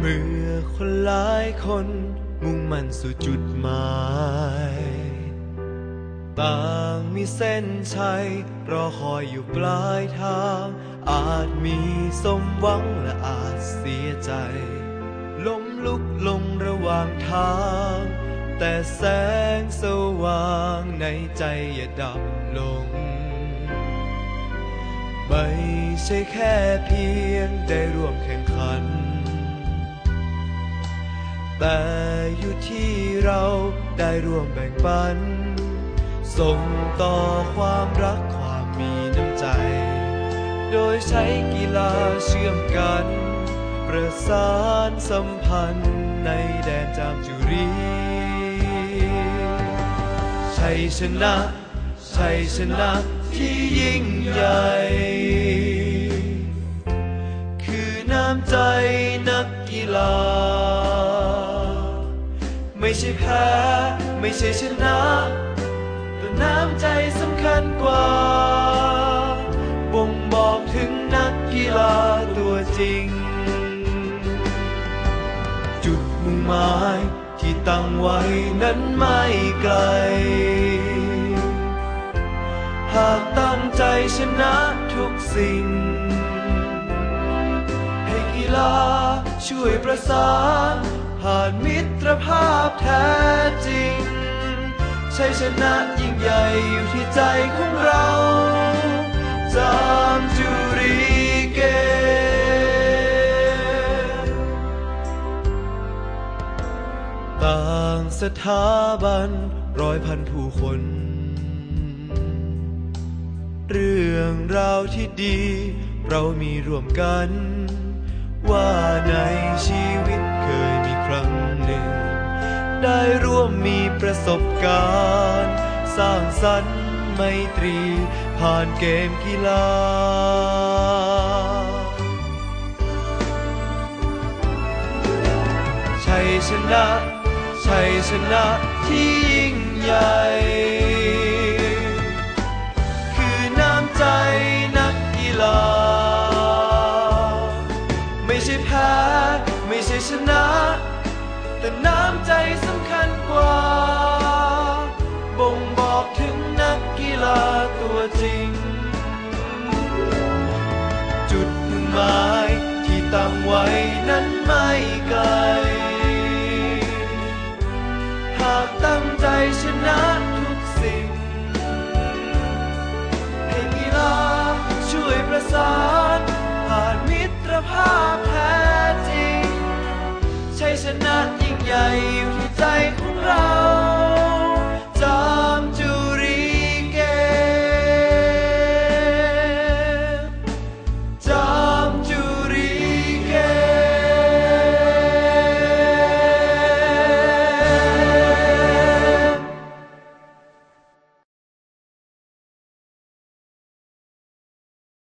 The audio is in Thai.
เมื่อคนหลายคนมุ่งมั่นสู่จุดหมายต่างมีเส้นชัยรอคอยอยู่ปลายทาง อาจมีสมหวังและอาจเสียใจ ล้มลุกลงระหว่างทาง แต่แสงสว่างในใจอย่าดับลง ไม่ใช่แค่เพียงได้ร่วมแข่งขัน แต่อยู่ที่เราได้ร่วมแบ่งปัน ส่งต่อความรักความมีน้ำใจ โดยใช้กีฬาเชื่อมกัน ประสานสัมพันธ์ในแดนจามจุรีชัยชนะชัยชนะที่ยิ่งใหญ่ คือน้ำใจนักกีฬา ไม่ใช่แพ้ ไม่ใช่ชนะ แต่น้ำใจสำคัญกว่า บ่งบอกถึงนักกีฬาตัวจริง จุดมุ่งหมายที่ตั้งไว้นั้นไม่ไกล หากตั้งใจชนะทุกสิ่ง ให้กีฬาช่วยประสานผ่านมิตรภาพ ท้จริงชัยชนะยิ่งใหญ่อยู่ที่ใจของเราจามจุรีเกมต่างสถาบันร้อยพันผู้คน เรื่องราวที่ดี เรามีร่วมกัน ว่าในชีวิตเคยมีครั้งหนึ่ง ได้ร่วมมีประสบการณ์ สร้างสรรค์ไมตรี ผ่านเกมกีฬาชัยชนะชัยชนะที่ยิ่งใหญ่ คือน้ำใจนักกีฬา ไม่ใช่แพ้ ไม่ใช่ชนะ แต่น้ำใจสำคัญกว่า บ่งบอกถึงนักกีฬาตัวจริง จุดมุ่งหมายที่ตั้งไว้นั้นไม่ไกล หากตั้งใจชนะ ชัยชนะยิ่งใหญ่อยู่ที่ใจของเรา